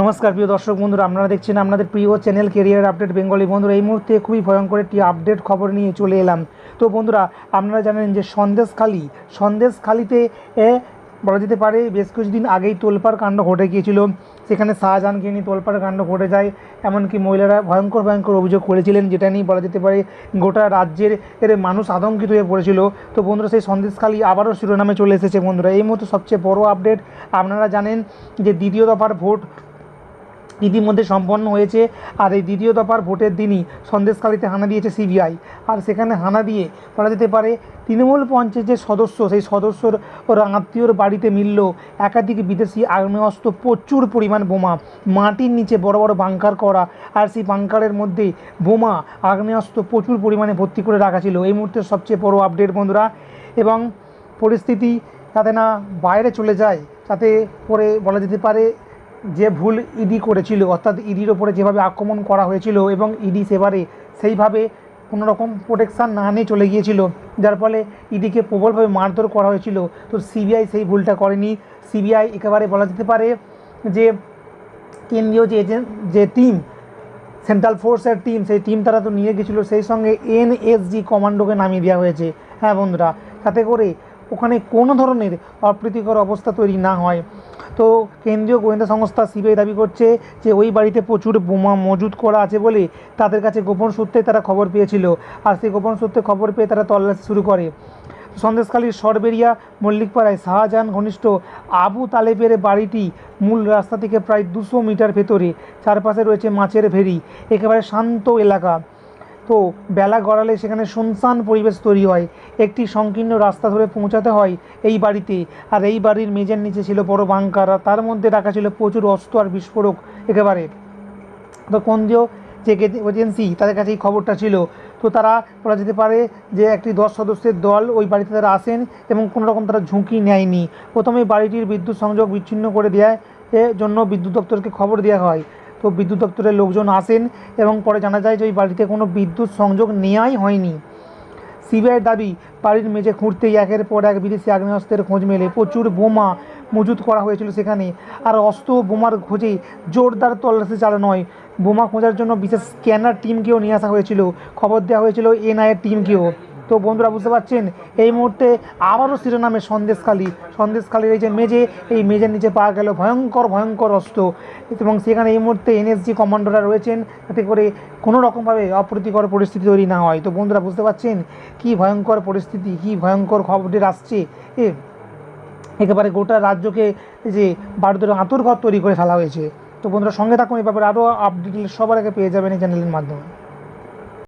নমস্কার, প্রিয় দর্শক বন্ধুরা, আপনারা দেখছেন আপনাদের প্রিয় চ্যানেল কেরিয়ার আপডেট বেঙ্গলি বন্ধুরা, এই মুহূর্তে খুবই ভয়ঙ্কর একটি আপডেট খবর নিয়ে চলে এলাম। তো বন্ধুরা, আপনারা জানেন যে সন্দেশখালি, সন্দেশখালিতে বলা যেতে পারে, বেশ কিছুদিন আগেই তোলপাড় কাণ্ড ঘটে গিয়েছিল। সেখানে শাহজাহানকে নিয়ে তোলপাড় কাণ্ড ঘটে যায়, এমনকি মহিলারা ভয়ঙ্কর ভয়ঙ্কর অভিযোগ করেছিলেন, যেটা নিয়ে বলা যেতে পারে, গোটা রাজ্যের এর মানুষ আতঙ্কিত হয়ে পড়েছিল। তো বন্ধুরা, সেই সন্দেশখালি আবারও শিরোনামে চলে এসেছে বন্ধুরা। এই মুহূর্তে সবচেয়ে বড় আপডেট, আপনারা জানেন যে দ্বিতীয় দফার ভোট ইতিমধ্যে সম্পন্ন হয়েছে। আর এই দ্বিতীয় দফার ভোটের দিনই সন্দেশখালিতে হানা দিয়েছে সিবিআই। আর সেখানে হানা দিয়ে বলা যেতে পারে, তৃণমূল পঞ্চায়েত যে সদস্য, সেই সদস্যর ওর আত্মীয়র বাড়িতে মিলল একাধিক বিদেশি আগ্নেয়াস্ত্র, প্রচুর পরিমাণ বোমা, মাটির নিচে বড় বড় বাংকার করা, আর সেই বাংকারের মধ্যে বোমা, আগ্নেয়াস্ত্র প্রচুর পরিমাণে ভর্তি করে রাখা ছিল। এই মুহূর্তে সবচেয়ে বড় আপডেট বন্ধুরা, এবং পরিস্থিতি যাতে না বাইরে চলে যায়, তাতে পরে বলা যেতে পারে যে ভুল ইডি করেছিল, অর্থাৎ ইডির ওপরে যেভাবে আক্রমণ করা হয়েছিল এবং ইডি সেবারে সেইভাবে কোনো রকম প্রোটেকশান না নিয়ে চলে গিয়েছিল, যার ফলে ইডিকে প্রবলভাবে মারধর করা হয়েছিল। তো সিবিআই সেই ভুলটা করেনি। সিবিআই একেবারে বলা যেতে পারে যে কেন্দ্রীয় যে এজেন্ট যে টিম সেন্ট্রাল ফোর্সের টিম সেই টিম তারা তো নিয়ে গেছিল সেই সঙ্গে এনএসজি কমান্ডোকে নামিয়ে দেওয়া হয়েছে। হ্যাঁ বন্ধুরা, তাতে করে ওখানে কোনো ধরনের অপ্রীতিকর অবস্থা তৈরি না হয়। তো কেন্দ্রীয় গোয়েন্দা সংস্থা সিবিআই দাবি করছে যে ওই বাড়িতে প্রচুর বোমা মজুত করা আছে বলে তাদের কাছে গোপন সূত্রে তারা খবর পেয়েছিল। আর সেই গোপন সূত্রে খবর পেয়ে তারা তল্লাশি শুরু করে। সন্দেশখালীর সরবেরিয়া মল্লিকপাড়ায় শাহজাহান ঘনিষ্ঠ আবু তালেবের বাড়িটি মূল রাস্তা থেকে প্রায় দুশো মিটার ভেতরে। চারপাশে রয়েছে মাছের ভেরি একেবারে শান্ত এলাকা। তো বেলা গড়ালে সেখানে শুনশান পরিবেশ তৈরি হয়। একটি সংকীর্ণ রাস্তা ধরে পৌঁছাতে হয় এই বাড়িতে। আর এই বাড়ির মেঝের নিচে ছিল বড় বাংকার, আর তার মধ্যে রাখা ছিল প্রচুর অস্ত্র আর বিস্ফোরক একেবারে। তো কেন্দ্রীয় যে এজেন্সি তাদের কাছে এই খবরটা ছিল। তো তারা বলা যেতে পারে যে একটি দশ সদস্যের দল ওই বাড়িতে তারা আসেন এবং কোনো রকম তারা ঝুঁকি নেয়নি। প্রথমে বাড়িটির বিদ্যুৎ সংযোগ বিচ্ছিন্ন করে দেয় দেওয়ার জন্য বিদ্যুৎ দপ্তরকে খবর দেওয়া হয়। তো বিদ্যুৎ দপ্তরের লোকজন আসেন এবং পরে জানা যায় যে ওই বাড়িতে কোনো বিদ্যুৎ সংযোগ নেওয়াই হয়নি। সিবিআইয়ের দাবি, বাড়ির মেঝে খুঁড়তেই একের পর এক বিদেশি আগ্নেয়াস্ত্রের খোঁজ মেলে। প্রচুর বোমা মজুত করা হয়েছিল সেখানে। আর অস্ত্র বোমার খোঁজে জোরদার তল্লাশি চালানো হয়। বোমা খোঁজার জন্য বিশেষ স্ক্যানার টিমকেও নিয়ে আসা হয়েছিল। খবর দেওয়া হয়েছিল এনআইয়ের টিমকেও। তো বন্ধুরা বুঝতে পারছেন, এই মুহূর্তে আবারও শিরোনামে সন্দেশখালী। সন্দেশখালীর এই যে মেজে এই মেজের নিচে পাওয়া গেল ভয়ঙ্কর ভয়ঙ্কর অস্ত্র। এবং সেখানে এই মুহূর্তে এনএসজি কমান্ডোরা রয়েছেন, যাতে করে কোনো রকমভাবে অপ্রীতিকর পরিস্থিতি তৈরি না হয়। তো বন্ধুরা বুঝতে পারছেন, কী ভয়ঙ্কর পরিস্থিতি, কী ভয়ঙ্কর খবরটির আসছে? এ, একেবারে গোটা রাজ্যকে যে ভারতের আঁতুর ঘর তৈরি করে ফেলা হয়েছে। তো বন্ধুরা সঙ্গে থাকুন এই ব্যাপারে আরও আপডেট সবার আগে পেয়ে যাবেন এই চ্যানেলের মাধ্যমে।